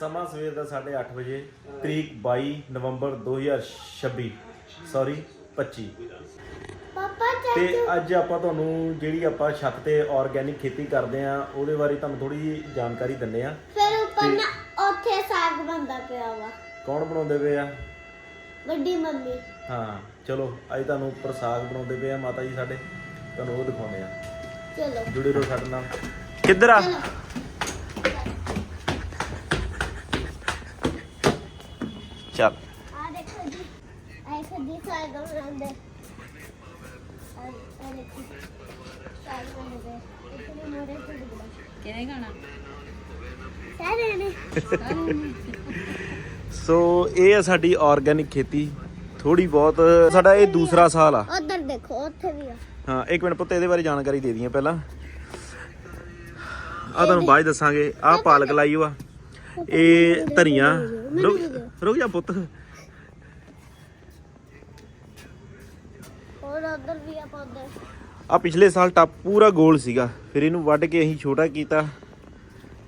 ਸਮਾਂ ਸਵੇਰ ਦਾ 8:30 ਵਜੇ ਤਰੀਕ 22 ਨਵੰਬਰ 2026 ਸੌਰੀ 25 ਪਾਪਾ ਤੇ ਅੱਜ ਆਪਾਂ ਤੁਹਾਨੂੰ ਜਿਹੜੀ ਆਪਾਂ ਛੱਤ ਤੇ ਆਰਗੈਨਿਕ ਖੇਤੀ ਕਰਦੇ ਆ ਉਹਦੇ ਬਾਰੇ ਤੁਹਾਨੂੰ ਥੋੜੀ ਜਿਹੀ ਜਾਣਕਾਰੀ ਦਿੰਨੇ ਆ ਫਿਰ ਉੱਪਰ ਨਾ ਉੱਥੇ ਸਾਗ ਬੰਦਾ ਪਿਆ ਵਾ। ਕੌਣ ਬਣਾਉਂਦੇ ਪਏ ਆ? ਵੱਡੀ ਮੰਮੀ। ਹਾਂ ਚਲੋ ਅੱਜ ਤੁਹਾਨੂੰ ਉੱਪਰ ਸਾਗ ਬਣਾਉਂਦੇ ਪਏ ਆ ਮਾਤਾ ਜੀ ਸਾਡੇ। ਤੁਹਾਨੂੰ ਉਹ ਦਿਖਾਉਂਦੇ ਆ ਚਲੋ। ਜੁੜੇ ਰਹੋ ਸਾਡੇ ਨਾਲ। ਕਿੱਧਰ ਆ? ਚਲੋ। ਚੱਲ ਆ ਦੇਖੋ ਜੀ ਐਸੇ ਦੀ ਸਾਗ ਬਣਾਉਂਦੇ। ਆ ਆ ਦੇਖੋ ਸਾਗ ਬਣਾਉਂਦੇ। ਇਤਨੇ ਮੋਰੇ ਤੋਂ ਦਿਖਦਾ ਕਿਹਨੇ ਗਾਣਾ ਸਾਰੇ ਨੇ। ਸੋ ਇਹ ਆ ਸਾਡੀ ਆਰਗੈਨਿਕ ਖੇਤੀ। ਥੋੜੀ ਬਹੁਤ ਸਾਡਾ ਇਹ ਦੂਸਰਾ ਸਾਲ ਆ। ਉਧਰ ਦੇਖੋ ਉੱਥੇ ਵੀ ਆ। ਹਾਂ ਇੱਕ ਮਿੰਟ ਪੁੱਤ ਇਹਦੇ ਬਾਰੇ ਜਾਣਕਾਰੀ ਦੇ ਦਈਏ ਪਹਿਲਾਂ। ਆ ਤੁਹਾਨੂੰ ਬਾਅਦ 'ਚ ਦੱਸਾਂਗੇ। ਆ ਪਾਲਕ ਲਾਈ ਵਾ ਇਹ ਧਨੀਆ। ਰੁਕ ਰੁਕ ਜਾ ਪੁੱਤ। ਹੋਰ ਉਧਰ ਵੀ ਆ ਪੌਦੇ ਆ ਪਿਛਲੇ ਸਾਲ ਟੱਪ ਪੂਰਾ ਗੋਲ ਸੀਗਾ ਫਿਰ ਇਹਨੂੰ ਵੱਢ ਕੇ ਅਸੀਂ ਛੋਟਾ ਕੀਤਾ।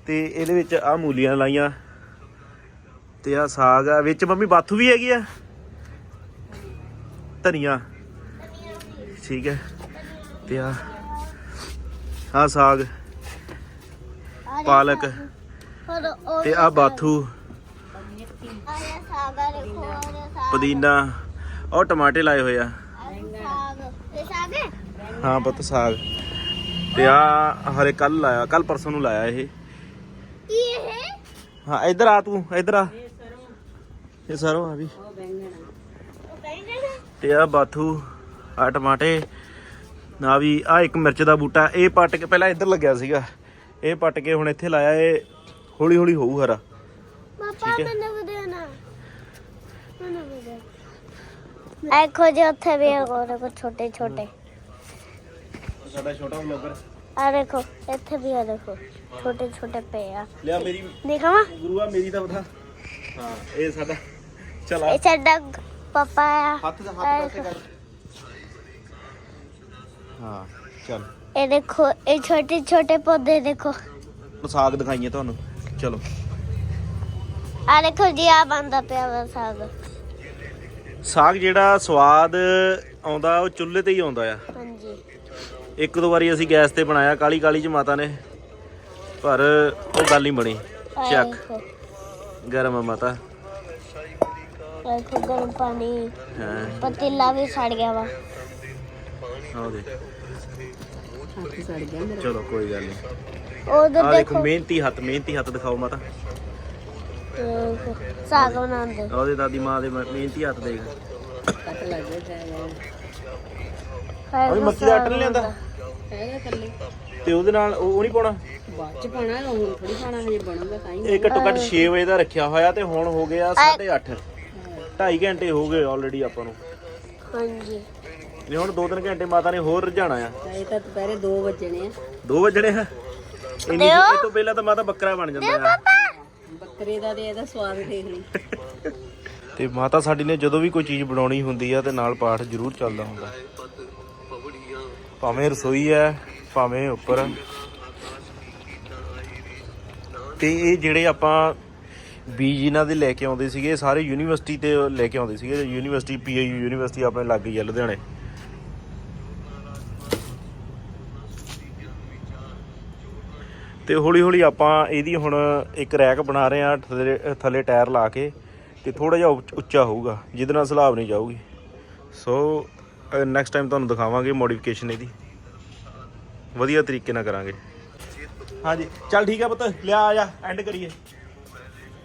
ਤੇ ਇਹਦੇ ਵਿੱਚ ਆ ਮੂਲੀਆਂ ਲਾਈਆਂ। ਤੇ ਆ ਸਾਗ ਆ ਵਿੱਚ ਮੰਮੀ ਬਾਥੂ ਵੀ ਹੈਗੀ ਆ। ਧਨੀਆ। ਠੀਕ ਹੈ। ਤੇ ਆ ਆ ਸਾਗ। ਪਾਲਕ। ਤੇ ਆ ਬਾਥੂ। ਪੁਦੀਨਾ। ਔਰ ਟਮਾਟੇ ਲਾਏ ਹੋਏ ਆ। ਹੈ ਪੁੱਤ ਸਾਗ। ਤੇ ਆ ਹਰੇ ਕੱਲ ਲਾਇਆ ਕੱਲ ਪਰਸੋਂ ਨੂੰ ਲਾਇਆ ਇਹ। ਕੀ ਇਹ? ਹਾਂ ਇੱਧਰ ਆ ਤੂੰ ਇੱਧਰ ਆ। ਇਹ ਸਰੋਂ ਆ ਵੀ। ਤੇ ਆ ਬਾਥੂ ਆ ਟਮਾਟੇ ਨਾ ਵੀ ਆ ਇੱਕ ਮਿਰਚ ਦਾ ਬੂਟਾ। ਇਹ ਪੱਟ ਕੇ ਪਹਿਲਾਂ ਇੱਧਰ ਲੱਗਿਆ ਸੀਗਾ। ਇਹ ਪੱਟ ਕੇ ਹੁਣ ਇੱਥੇ ਲਾਇਆ ਇਹ। ਹੌਲੀ ਹੌਲੀ ਹੋਊ ਹਰਾ। ਪਾਪਾ ਠੀਕ ਹੈ। ਮੈਨੂੰ ਵੀਡੀਓ ਨਾ ਮੈਨੂੰ ਵੀਡੀਓ ਦੇਖੋ ਜੀ ਉੱਥੇ ਵੀ ਹੋ ਦੇਖੋ ਛੋਟੇ ਛੋਟੇ ਸਾਡਾ ਛੋਟਾ ਵਲੌਗਰ ਆ ਦੇਖੋ ਇੱਥੇ ਵੀ ਆ ਦੇਖੋ ਛੋਟੇ ਛੋਟੇ ਪਏ ਆ। ਲਿਆ ਮੇਰੀ ਦਿਖਾਵਾਂ ਗੁਰੂਆ ਮੇਰੀ ਤਾਂ ਬਤਾ ਹਾਂ ਇਹ ਸਾਡਾ। ਚਲਾ ਇਹ ਸਾਡਾ ਪਾਪਾ ਆ। ਹੱਥ ਦਾ ਹੱਥ ਕਰਕੇ ਕਰ। ਹਾਂ ਚੱਲ। ਇਹ ਦੇਖੋ ਇਹ ਛੋਟੇ ਛੋਟੇ ਪੌਦੇ ਦੇਖੋ। ਸਾਗ ਦਿਖਾਈਏ ਤੁਹਾਨੂੰ। ਚਲੋ ਆ ਦੇਖੋ ਜੀ ਆ ਬੰਦਾ ਪਿਆ ਵਾ ਸਾਗ ਸਾਗ ਜਿਹੜਾ ਸਵਾਦ ਆਉਂਦਾ ਉਹ ਚੁੱਲ੍ਹੇ ਤੇ ਹੀ ਆਉਂਦਾ ਆ। ਹਾਂਜੀ। ਇੱਕ ਦੋ ਵਾਰੀ ਅਸੀਂ ਗੈਸ ਤੇ ਬਣਾਇਆ ਕਾਲੀ ਕਾਲੀ ਚ ਮਾਤਾ ਨੇ। ਪਰ ਉਹ ਗੱਲ ਨਹੀਂ ਬਣੀ। ਆਹ ਚੱਕ। ਦੇਖੋ ਗਰਮ ਆ ਮਾਤਾ। ਆਹ ਦੇਖੋ ਗਰਮ ਪਾਣੀ। ਹਾਂ। ਪਤੀਲਾ ਵੀ ਸੜ ਗਿਆ ਵਾ। ਆਹ ਦੇ ਹੱਥ ਸੜ ਗਿਆ ਮੇਰਾ। ਚਲੋ ਕੋਈ ਗੱਲ ਨਹੀਂ। ਉਧਰ ਦੇਖੋ। ਦੇਖੋ ਮਿਹਨਤੀ ਹੱਥ ਮਿਹਨਤੀ ਹੱਥ ਦਿਖਾਓ ਮਾਤਾ। ਦੇਖੋ, ਸਾਗ ਬਣਾਉਂਦੇ ਉਹਦੇ ਦਾਦੀ ਮਾਂ ਦੇ ਮ- ਮਿਹਨਤੀ ਹੱਥ ਦੇਖ। ਕੱਟ ਲੱਗ ਗਿਆ ਜਾਏਗਾ ਆਹ ਉਹ ਦੇਖੋ ਮੱਕੀ ਦਾ ਆਟਾ ਸਾਗ ਨਹੀਂ ਲਿਆਂਦਾ ਹੈਗਾ ਕੱਲੇ। ਤੇ ਉਹਦੇ ਨਾਲ ਉਹ ਉਹ ਨਹੀਂ ਪਾਉਣਾ? ਬਾਅਦ ਚ ਪਾਣਾ ਹੁਣ ਥੋੜੀ ਪਾਣਾ ਹਜੇ ਬਣੂਗਾ ਤਾਂ ਹੀ ਇਹ ਘੱਟੋ ਘੱਟ 6 ਵਜੇ ਦਾ ਰੱਖਿਆ ਹੋਇਆ ਤੇ ਹੁਣ ਹੋ ਗਿਆ 8:30 2.5 ਘੰਟੇ ਹੋ ਗਏ ਆਲਰੇਡੀ ਆਪਾਂ ਨੂੰ। ਹਾਂਜੀ। ਨੇ ਹੁਣ 2-3 ਘੰਟੇ ਮਾਤਾ ਨੇ ਹੋਰ ਰਝਾਣਾ ਆ। ਤਾਂ ਇਹ ਤਾਂ ਦੁਪਹਿਰੇ 2 ਵਜਣੇ ਆ। 2 ਵਜਣੇ ਆ? ਇੰਨੀ ਇਹ ਤੋਂ ਪਹਿਲਾਂ ਤਾਂ ਮਾਤਾ ਬੱਕਰਾ ਬਣ ਜਾਂਦਾ ਆ। ਬੱਕਰੇ ਦਾ ਤੇ ਇਹਦਾ ਸਵਾਦ ਦੇਖ ਲਈ। ਤੇ ਮਾਤਾ ਸਾਡੀ ਨੇ ਜਦੋਂ ਵੀ ਕੋਈ ਚੀਜ਼ ਬਣਾਉਣੀ ਹੁੰਦੀ ਆ ਤੇ ਨਾਲ ਪਾਠ ਜ਼ਰੂਰ ਚੱਲਦਾ ਹੁੰਦਾ। ਭਾਵੇਂ ਰਸੋਈ ਹੈ ਭਾਵੇਂ ਉੱਪਰ। ਤੇ ਇਹ ਜਿਹੜੇ ਆਪਾਂ ਬੀਜ ਇਹਨਾਂ ਦੇ ਲੈ ਕੇ ਆਉਂਦੇ ਸੀਗੇ ਸਾਰੇ ਯੂਨੀਵਰਸਿਟੀ ਤੇ ਲੈ ਕੇ ਆਉਂਦੇ ਸੀਗੇ। ਯੂਨੀਵਰਸਿਟੀ ਪੀਆਈਯੂ ਯੂਨੀਵਰਸਿਟੀ ਆਪਣੇ ਲੱਗ ਗਈ ਆ ਲੁਧਿਆਣੇ। ਤੇ ਹੌਲੀ ਹੌਲੀ ਆਪਾਂ ਇਹਦੀ ਹੁਣ ਇੱਕ ਰੈਕ ਬਣਾ ਰਹੇ ਆ ਥੱਲੇ ਟਾਇਰ ਲਾ ਕੇ ਤੇ ਥੋੜਾ ਜਿਹਾ ਉੱਚ- ਹੋਊਗਾ ਜਿਹਦੇ ਨਾਲ ਸਲਾਬ ਨਹੀਂ ਜਾਊਗੀ। ਸੋ ਨੈਕਸਟ ਟਾਈਮ ਤੁਹਾਨੂੰ ਦਿਖਾਵਾਂਗੇ ਮੋਡੀਫਿਕੇਸ਼ਨ ਇਹਦੀ। ਵਧੀਆ ਤਰੀਕੇ ਨਾਲ ਕਰਾਂਗੇ। ਹਾਂਜੀ ਚੱਲ ਠੀਕ ਆ ਪੁੱਤ ਲਿਆ ਆ ਜਾ ਐਂਡ ਕਰੀਏ।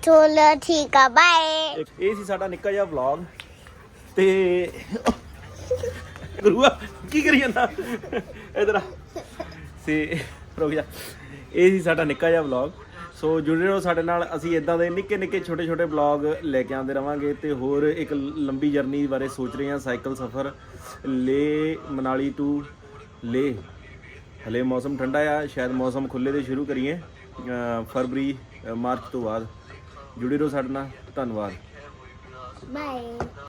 ਚਲੋ ਠੀਕ ਆ ਬਾਏ ਇਹ ਸੀ ਸਾਡਾ ਨਿੱਕਾ ਜਿਹਾ ਵਲੌਗ ਤੇ ਗੁਰੂਆ ਕੀ ਕਰੀ ਜਾਂਦਾ? ਇਧਰ ਆ। ਸੀ ਰੁਕ ਜਾ। ਇਹ ਸੀ ਸਾਡਾ ਨਿੱਕਾ ਜਿਹਾ ਵਲੌਗ ਸੋ ਜੁੜੇ ਰਹੋ ਸਾਡੇ ਨਾਲ, ਅਸੀਂ ਇਦਾਂ ਦੇ ਨਿੱਕੇ ਨਿੱਕੇ ਛੋਟੇ ਛੋਟੇ ਵਲੌਗ ਲੈ ਕੇ ਆਉਂਦੇ ਰਵਾਂਗੇ ਤੇ ਹੋਰ ਇੱਕ ਲੰਬੀ ਜਰਨੀ ਬਾਰੇ ਸੋਚ ਰਹੇ ਹਾਂ। ਸਾਈਕਲ ਸਫ਼ਰ, ਲੇ ਮਨਾਲੀ ਟੂ ਲੇ। ਹਲੇ ਮੌਸਮ ਠੰਡਾ ਆ, ਸ਼ਾਇਦ ਮੌਸਮ ਖੁੱਲੇ ਦੇ ਸ਼ੁਰੂ ਕਰੀਏ ਫਰਵਰੀ ਮਾਰਚ ਤੋਂ ਬਾਅਦ। ਜੁੜੇ ਰਹੋ ਸਾਡੇ ਨਾਲ, ਧੰਨਵਾਦ। ਬਾਏ